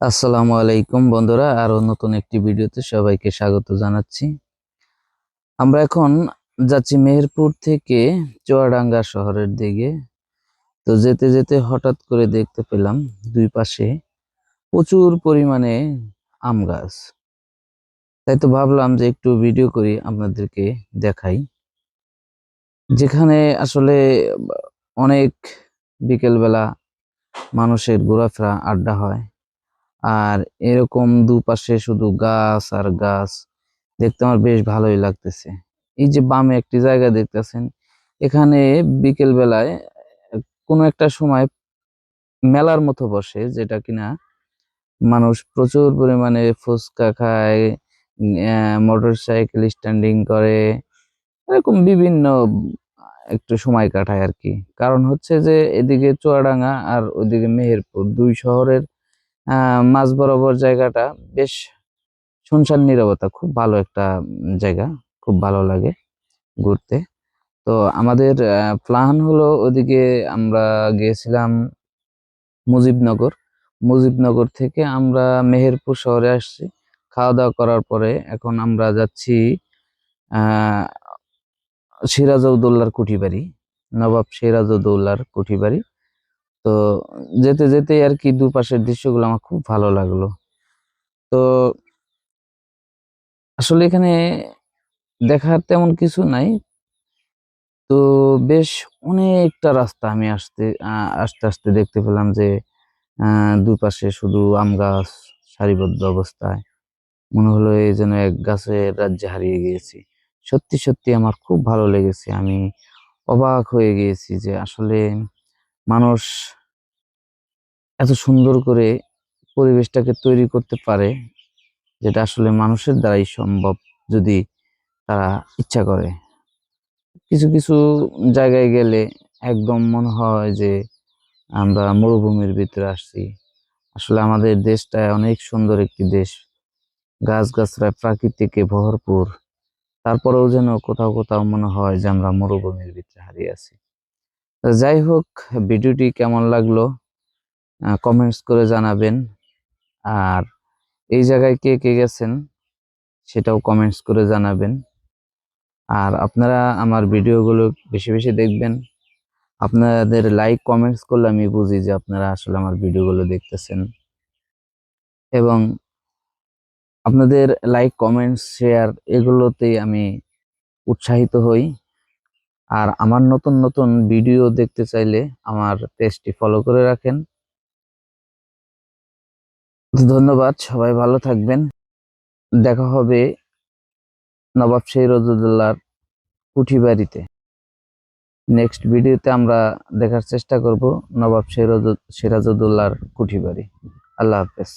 আসসালামু আলাইকুম বন্ধুরা, আরও নতুন একটি ভিডিওতে সবাইকে স্বাগত জানাচ্ছি। আমরা এখন যাচ্ছি মেহেরপুর থেকে চুয়াডাঙ্গা শহরের দিকে। তো যেতে যেতে হঠাৎ করে দেখতে পেলাম দুই পাশে প্রচুর পরিমাণে আম গাছ। তাই তো ভাবলাম যে একটু ভিডিও করি, আপনাদেরকে দেখাই। যেখানে আসলে অনেক বিকেলবেলা মানুষের ঘোরাফেরা, আড্ডা হয়। আর এরকম দুপাশে শুধু গাছ আর গাছ, দেখতে আমার বেশ ভালোই লাগতেছে। এই যে বামে একটি জায়গা দেখতেছেন, এখানে বিকেল বেলায় কোনো একটা সময় মেলার মতো বসে, যেটা কিনা মানুষ প্রচুর পরিমাণে ফুচকা খায় মোটর সাইকেল স্ট্যান্ডিং করে, এরকম বিভিন্ন একটু সময় কাটায় আর কি। কারণ হচ্ছে যে এদিকে চুয়াডাঙ্গা আর ওইদিকে মেহেরপুর, দুই শহরের মাঝ বরাবর জায়গাটা বেশ শুনশান নীরবতা, খুব ভালো একটা জায়গা, খুব ভালো লাগে ঘুরতে। তো আমাদের প্ল্যান হলো ওদিকে আমরা গিয়েছিলাম মুজিবনগর। মুজিবনগর থেকে আমরা মেহেরপুর শহরে আসছি। খাওয়া দাওয়া করার পরে এখন আমরা যাচ্ছি সিরাজউদ্দৌলার কুঠিবাড়ি, নবাব সিরাজউদ্দৌলার কুঠিবাড়ি। তো যেতে যেতে আর কি দুপাশের দৃশ্যগুলো আমার খুব ভালো লাগল। তো আসলে এখানে দেখার তেমন কিছু নাই। তো বেশ অনেকটা রাস্তা আমি আসতে আস্তে আস্তে দেখতে পেলাম যে দুপাশে শুধু আম গাছ, সারিবদ্ধ অবস্থায়। মনে হলো এই যেন এক গাছের রাজ্যে হারিয়ে গিয়েছি। সত্যি সত্যি আমার খুব ভালো লেগেছে। আমি অবাক হয়ে গিয়েছি যে আসলে মানুষ এত সুন্দর করে পরিবেশটাকে তৈরি করতে পারে, যেটা আসলে মানুষের দ্বারাই সম্ভব যদি তারা ইচ্ছা করে। কিছু কিছু জায়গায় গেলে একদম মনে হয় যে আমরা মরুভূমির ভিতরে আসছি। আসলে আমাদের দেশটা অনেক সুন্দর একটি দেশ। গাছগাছড়ায় প্রাকৃতিকে ভরপুর। তারপরেও যেন কোথাও কোথাও মনে হয় যে আমরা মরুভূমির ভিতরে হারিয়ে আছি। যাই হোক, ভিডিওটি কেমন লাগল কমেন্টস করে জানাবেন। আর এই জায়গায় কে কে গেছেন, সেটাও কমেন্টস করে জানাবেন। আর আপনারা আমার ভিডিওগুলো বেশি বেশি দেখবেন। আপনাদের লাইক কমেন্টস করলে আমি বুঝি যে আপনারা আসলে আমার ভিডিওগুলো দেখতেছেন। এবং আপনাদের লাইক কমেন্টস শেয়ার এগুলোতেই আমি উৎসাহিত হই। আর আমার নতুন নতুন ভিডিও দেখতে চাইলে আমার পেজটি ফলো করে রাখেন। ধন্যবাদ, সবাই ভালো থাকবেন। দেখা হবে নবাব সিরাজউদ্দৌলার কুঠি বাড়িতে। নেক্সট ভিডিওতে আমরা দেখার চেষ্টা করব নবাব সিরাজ সিরাজউদ্দৌলার কুঠি বাড়ি। আল্লাহ হাফেজ।